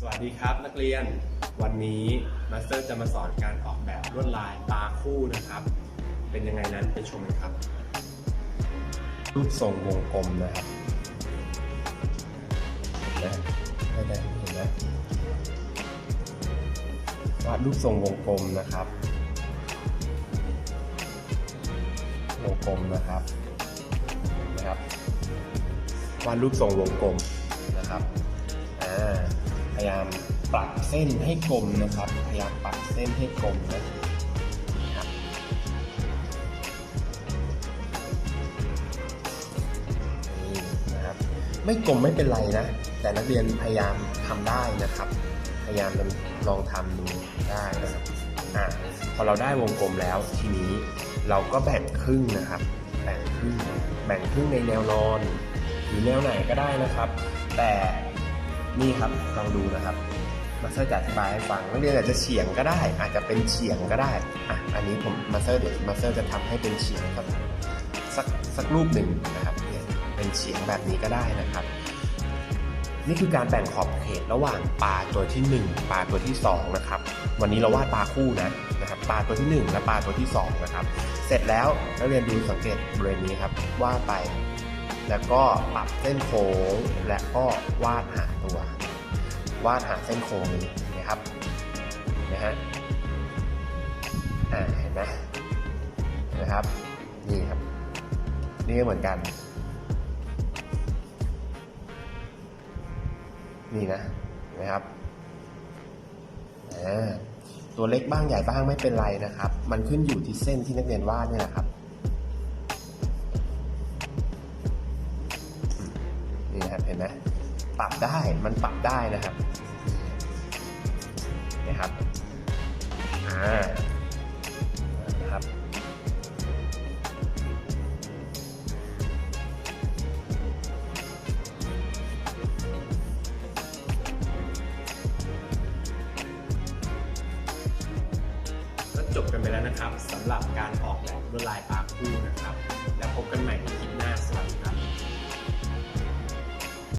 สวัสดีครับนักเรียนวันนี้มาสเตอร์จะมาสอนการออกแบบลวดลายตาคู่นะครับ เป็นยังไงนั้นไปชมกันครับ รูปทรงวงกลมนะครับเห็นไหมได้ไหมเห็นไหมวาดรูปทรงวงกลมนะครับวงกลมนะครับนะครับวาดรูปทรงวงกลมนะครับอ่า พยายามปรับเส้นให้กลมนะครับ พยายามปรับเส้นให้กลมนะครับไม่กลมไม่เป็นไรนะ แต่นักเรียนพยายามทำได้นะครับ พยายามลองทำดูได้นะครับอ่าพอเราได้วงกลมแล้วทีนี้เราก็แบ่งครึ่งนะครับ แบ่งครึ่งแบ่งครึ่งในแนวนอนหรือแนวไหนก็ได้นะครับ แต่ นี่ครับลองดูนะครับมาสเตอร์จะอธิบายให้ฟังนักเรียนอาจจะเฉียงก็ได้ อาจจะเป็นเฉียงก็ได้อะอันนี้ผมมาสเตอร์เดี๋ยวมาสเตอร์จะทำให้เป็นเฉียงครับสักสักรูปหนึ่งนะครับเนี่ยเป็นเฉียงแบบนี้ก็ได้นะครับ นี่คือการแบ่งขอบเขตระหว่างปลาตัวที่ 1 ปลาตัวที่ 2 นะครับ วันนี้เราวาดปลาคู่นะนะครับปลาตัวที่ 1 และปลาตัวที่ 2 นะครับ เสร็จแล้วนักเรียนดูสังเกตบริเวณนี้ครับวาดไป แล้วก็ปรับเส้นโค้งและก็วาดหาตัว วาดหาเส้นโค้งนี้นะครับนะฮะเห็นไหมนไหมครับนี่ครับ นี่ก็เหมือนกัน นี่นะนไหมครับอ่าตัวเล็กบ้างใหญ่บ้างไม่เป็นไรนะครับ มันขึ้นอยู่ที่เส้นที่นักเรียนวาดนี่แหละครับนี่นะครับ ห็นไหมปรับได้มันปรับได้นะครับนะครับอ่านะครับก็จบกันไปแล้วนะครับสำหรับการออกแบบลวดลายปลาคู่นะครับ